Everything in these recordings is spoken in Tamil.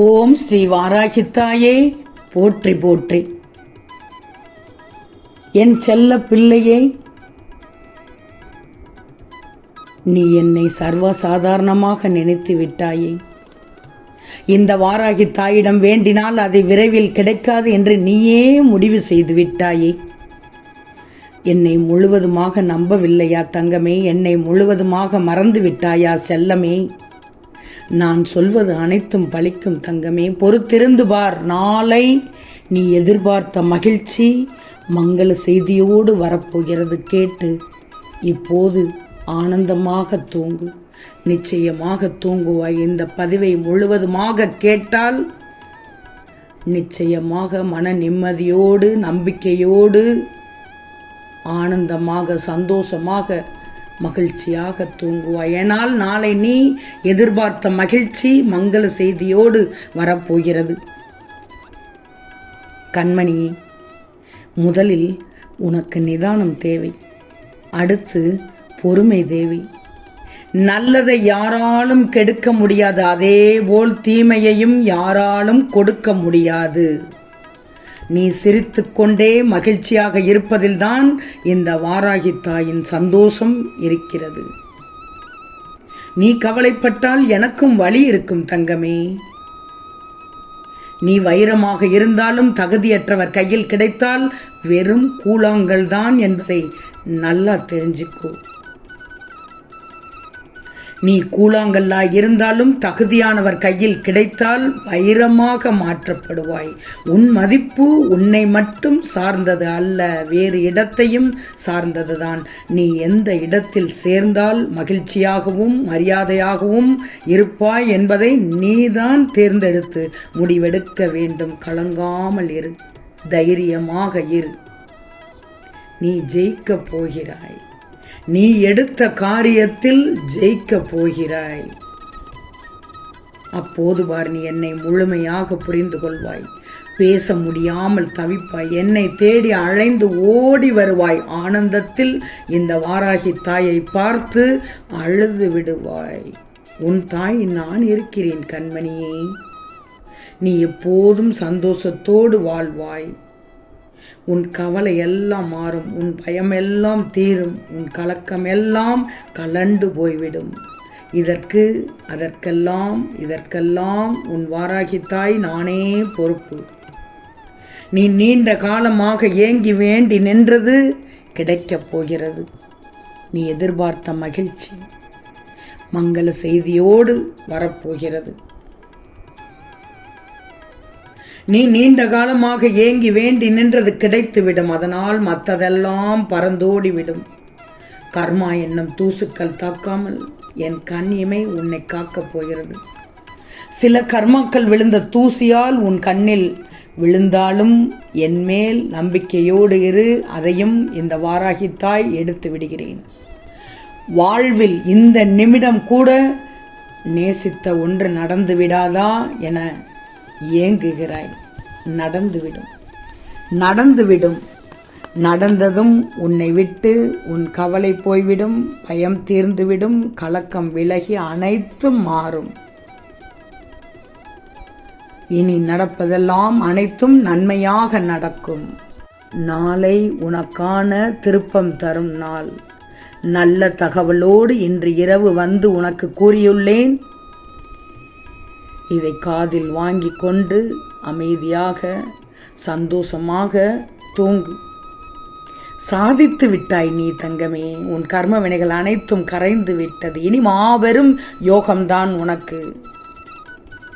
ஓம் ஸ்ரீ வாராகித்தாயே போற்றி போற்றி. என் செல்ல பிள்ளையே நீ என்னை சர்வசாதாரணமாக நினைத்து விட்டாயே. இந்த வாராகி தாயிடம் வேண்டினால் அதை விரைவில் கிடைக்காது என்று நீயே முடிவு செய்து விட்டாயே. என்னை முழுவதுமாக நம்பவில்லையா தங்கமே? என்னை முழுவதுமாக மறந்து விட்டாயா செல்லமே? நான் சொல்வது அனைத்தும் பலிக்கும் தங்கமே. பொறுத்திருந்து பார் நாளை நீ எதிர்பார்த்த மகிழ்ச்சி மங்கள செய்தியோடு வரப்போகிறது கேட்டு இப்போது ஆனந்தமாக தூங்கு. நிச்சயமாக தூங்குவாய். இந்த பதிவை முழுவதுமாக கேட்டால் நிச்சயமாக மன நிம்மதியோடு நம்பிக்கையோடு ஆனந்தமாக சந்தோஷமாக மகிழ்ச்சியாக தூங்குவாய். ஏனால் நாளை நீ எதிர்பார்த்த மகிழ்ச்சி மங்கள செய்தியோடு வரப்போகிறது. கண்மணி முதலில் உனக்கு நிதானம் தேவை. அடுத்து பொறுமை தேவை. நல்லதை யாராலும் கெடுக்க முடியாது அதேபோல் தீமையையும் யாராலும் கொடுக்க முடியாது. நீ சிரித்துக்கொண்டே மகிழ்ச்சியாக இருப்பதில்தான் இந்த வாராகி தாயின் சந்தோஷம் இருக்கிறது. நீ கவலைப்பட்டால் எனக்கும் வழி இருக்கும் தங்கமே. நீ வைரமாக இருந்தாலும் தகுதியற்றவர் கையில் கிடைத்தால் வெறும் கூழாங்கல் தான் என்பதை நல்லா தெரிஞ்சுக்கோ. நீ கூழாங்கல்லா இருந்தாலும் தகுதியானவர் கையில் கிடைத்தால் வைரமாக மாற்றப்படுவாய். உன் மதிப்பு உன்னை மட்டும் சார்ந்தது அல்ல வேறு இடத்தையும் சார்ந்ததுதான். நீ எந்த இடத்தில் சேர்ந்தால் மகிழ்ச்சியாகவும் மரியாதையாகவும் இருப்பாய் என்பதை நீதான் தேர்ந்தெடுத்து முடிவெடுக்க வேண்டும். கலங்காமல் இரு தைரியமாக இரு. நீ ஜெயிக்கப் போகிறாய். நீ எடுத்த காரியத்தில் ஜெயிக்க போகிறாய். அப்போது பார் நீ என்னை முழுமையாக புரிந்து கொள்வாய். பேச முடியாமல் தவிப்பாய். என்னை தேடி அழைந்து ஓடி வருவாய். ஆனந்தத்தில் இந்த வாராகி தாயை பார்த்து அழுது விடுவாய். உன் தாய் நான் இருக்கிறேன் கண்மணியே. நீ எப்போதும் சந்தோஷத்தோடு வாழ்வாய். உன் கவலை எல்லாம் மாறும் உன் பயம் எல்லாம் தீரும் உன் கலக்கம் எல்லாம் கலண்டு போய்விடும். இதற்கு அதற்கெல்லாம் இதற்கெல்லாம் உன் வாராகி தாய் நானே பொறுப்பு. நீ நீண்ட காலமாக ஏங்கி வேண்டி நின்றது கிடைக்கப் போகிறது. நீ எதிர்பார்த்த மகிழ்ச்சி மங்கள செய்தியோடு வரப்போகிறது. நீ நீண்ட காலமாக ஏங்கி வேண்டி நின்றது கிடைத்துவிடும். அதனால் மற்றதெல்லாம் பறந்தோடிவிடும். கர்மா என்னும் தூசுக்கள் தாக்காமல் என் கண் இமை உன்னை காக்கப் போகிறது. சில கர்மாக்கள் விழுந்த தூசியால் உன் கண்ணில் விழுந்தாலும் என் மேல் நம்பிக்கையோடு இரு. அதையும் இந்த வாராகித்தாய் எடுத்து விடுகிறேன். வாழ்வில் இந்த நிமிடம் கூட நேசித்த ஒன்று நடந்து விடாதா என ஏங்குகிறாய். நடந்துவிடும். நடந்துவிடும். நடந்ததும் உன்னை விட்டு உன் கவலை போய்விடும். பயம் தீர்ந்துவிடும். கலக்கம் விலகி அனைத்தும் மாறும். இனி நடப்பதெல்லாம் அனைத்தும் நன்மையாக நடக்கும். நாளை உனக்கான திருப்பம் தரும் நாள். நல்ல தகவலோடு இன்று இரவு வந்து உனக்கு கூறியுள்ளேன். இதை காதில் வாங்கி கொண்டு அமைதியாக சந்தோஷமாக தூங்கு. சாதித்து விட்டாய் நீ தங்கமே உன் கர்ம வினைகள் அனைத்தும் கரைந்து விட்டது. இனி மாபெரும் யோகம்தான் உனக்கு.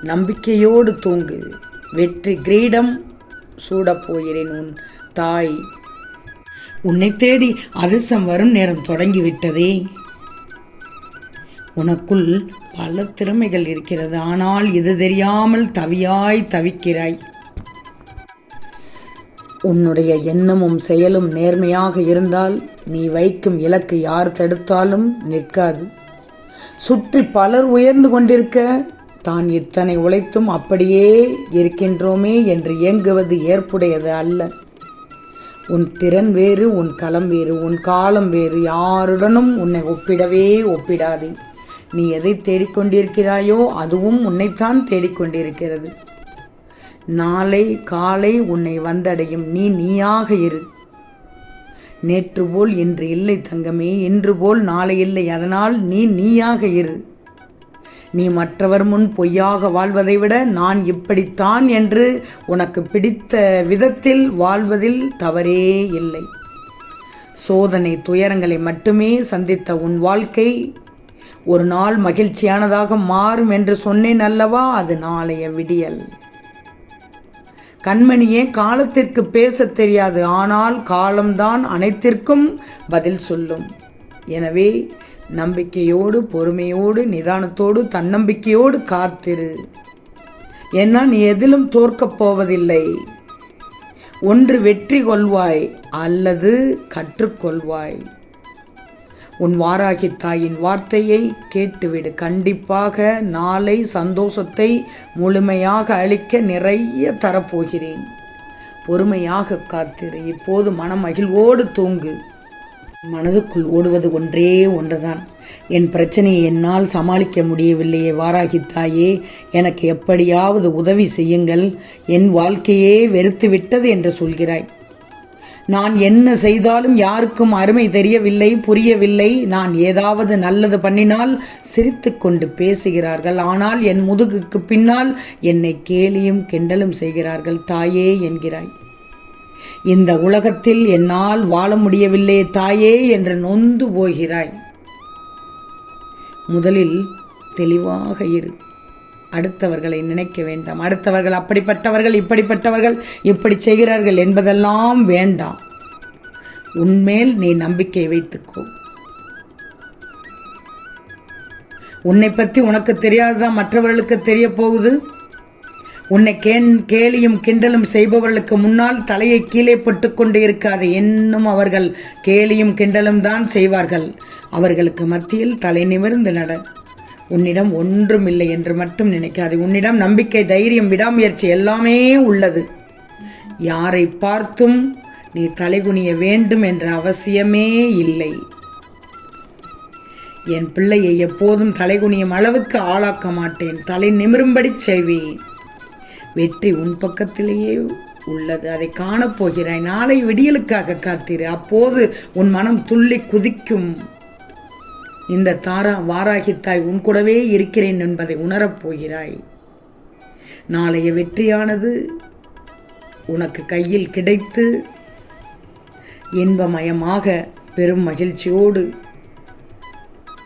நம்பிக்கையோடு தூங்கு. வெற்றி கிரீடம் சூடப் போகிறேன் உன் தாய். உன்னை தேடி அதிர்ஷ்டம் வரும் நேரம் தொடங்கிவிட்டதே உனக்குள் பல திறமைகள் இருக்கிறது. ஆனால் இது தெரியாமல் தவியாய் தவிக்கிறாய். உன்னுடைய எண்ணமும் செயலும் நேர்மையாக இருந்தால் நீ வைக்கும் இலக்கு யார் தடுத்தாலும் நிற்காது. சுற்றி பலர் உயர்ந்து கொண்டிருக்க தான் இத்தனை உழைத்தும் அப்படியே இருக்கின்றோமே என்று இயங்குவது ஏற்புடையது அல்ல. உன் திறன் வேறு உன் களம் வேறு உன் காலம் வேறு. யாருடனும் உன்னை ஒப்பிடவே ஒப்பிடாதே. நீ எதை தேடிக்கொண்டிருக்கிறாயோ அதுவும் உன்னைத்தான் தேடிக்கொண்டிருக்கிறது. நாளை காலை உன்னை வந்தடையும் நீ நீயாக இரு. நேற்று போல் இன்று இல்லை தங்கமே இன்று போல் நாளை இல்லை அதனால் நீ நீயாக இரு. நீ மற்றவர் முன் பொய்யாக வாழ்வதை விட நான் இப்படித்தான் என்று உனக்கு பிடித்த விதத்தில் வாழ்வதில் தவறே இல்லை. சோதனை துயரங்களை மட்டுமே சந்தித்த உன் வாழ்க்கை ஒரு நாள் மகிழ்ச்சியானதாக மாறும் என்று சொன்னேன் அல்லவா அது நாளைய விடியல். கண்மணியே காலத்திற்கு பேசத் தெரியாது ஆனால் காலம்தான் அனைத்திற்கும் பதில் சொல்லும். எனவே நம்பிக்கையோடு பொறுமையோடு நிதானத்தோடு தன்னம்பிக்கையோடு காத்திரு. ஏன்னா நீ எதிலும் தோற்கப் போவதில்லை. ஒன்று வெற்றி கொள்வாய் அல்லது கற்றுக்கொள்வாய் உன் வாராகி தாயின் வார்த்தையை கேட்டுவிடு. கண்டிப்பாக நாளை சந்தோஷத்தை முழுமையாக அளிக்க நிறைய தரப்போகிறேன். பொறுமையாக காத்திரு. இப்போது மன மகிழ்வோடு தூங்கு. மனதுக்குள் ஓடுவது ஒன்றே ஒன்றுதான். என் பிரச்சனையை என்னால் சமாளிக்க முடியவில்லையே வாராகி தாயே. எனக்கு எப்படியாவது உதவி செய்யுங்கள். என் வாழ்க்கையே வெறுத்து விட்டது என்று சொல்கிறாய். நான் என்ன செய்தாலும் யாருக்கும் அருமை தெரியவில்லை புரியவில்லை. நான் ஏதாவது நல்லது பண்ணினால் சிரித்துக்கொண்டு பேசுகிறார்கள். ஆனால் என் முதுகுக்கு பின்னால் என்னை கேலியும் கிண்டலும் செய்கிறார்கள். தாயே என்கிறாய். இந்த உலகத்தில் என்னால் வாழ முடியவில்லை தாயே என்று நொந்து போகிறாய். முதலில் தெளிவாக இரு. அடுத்தவர்களை நினைக்க வேண்டாம். அடுத்தவர்கள் அப்படிப்பட்டவர்கள் இப்படிப்பட்டவர்கள் இப்படி செய்கிறார்கள் என்பதெல்லாம் வேண்டாம். உன்மேல் நீ நம்பிக்கை வைத்துக்கோ. உன்னை பற்றி உனக்கு தெரியாததான் மற்றவர்களுக்கு தெரிய போகுது? உன்னை கேன் கேலியும் கிண்டலும் செய்பவர்களுக்கு முன்னால் தலையை கீழே பட்டு கொண்டு இருக்காது இன்னும் அவர்கள் கேலியும் கிண்டலும் தான் செய்வார்கள். அவர்களுக்கு மத்தியில் தலை நிமிர்ந்து நட. உன்னிடம் ஒன்றும் இல்லை என்று மட்டும் நினைக்காது. உன்னிடம் நம்பிக்கை தைரியம் விடாமுயற்சி எல்லாமே உள்ளது. யாரை பார்த்தும் நீ தலைகுனிய வேண்டும் என்ற அவசியமே இல்லை. என் பிள்ளையை எப்போதும் தலைகுனியும் அளவுக்கு ஆளாக்க மாட்டேன். தலை நிமிரும்படி செய்வேன். வெற்றி உன் பக்கத்திலேயே உள்ளது. அதை காணப்போகிறாய். நாளை விடியலுக்காக காத்திரு. அப்போது உன் மனம் துள்ளி குதிக்கும். இந்த தாரா வாராகித்தாய் உன் கூடவே இருக்கிறேன் என்பதை உணரப் போகிறாய். நாளைய வெற்றியானது உனக்கு கையில் கிடைத்து இன்பமயமாக பெரும் மகிழ்ச்சியோடு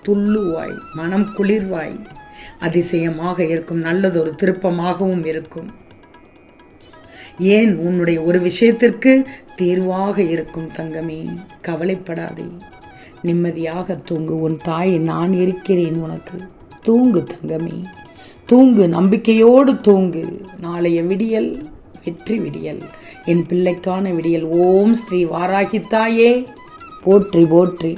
துள்ளுவாய் மனம் குளிர்வாய். அதிசயமாக இருக்கும் நல்லதொரு திருப்பமாகவும் இருக்கும். ஏன் உன்னுடைய ஒரு விஷயத்திற்கு தீர்வாக இருக்கும் தங்கமே? கவலைப்படாதே. நிம்மதியாக தூங்கு. உன் தாய் நான் இருக்கிறேன் உனக்கு. தூங்கு தங்கமே. தூங்கு நம்பிக்கையோடு தூங்கு. நாளைய விடியல் வெற்றி விடியல். என் பிள்ளைக்கான விடியல். ஓம் ஸ்ரீ வாராகி தாயே போற்றி போற்றி.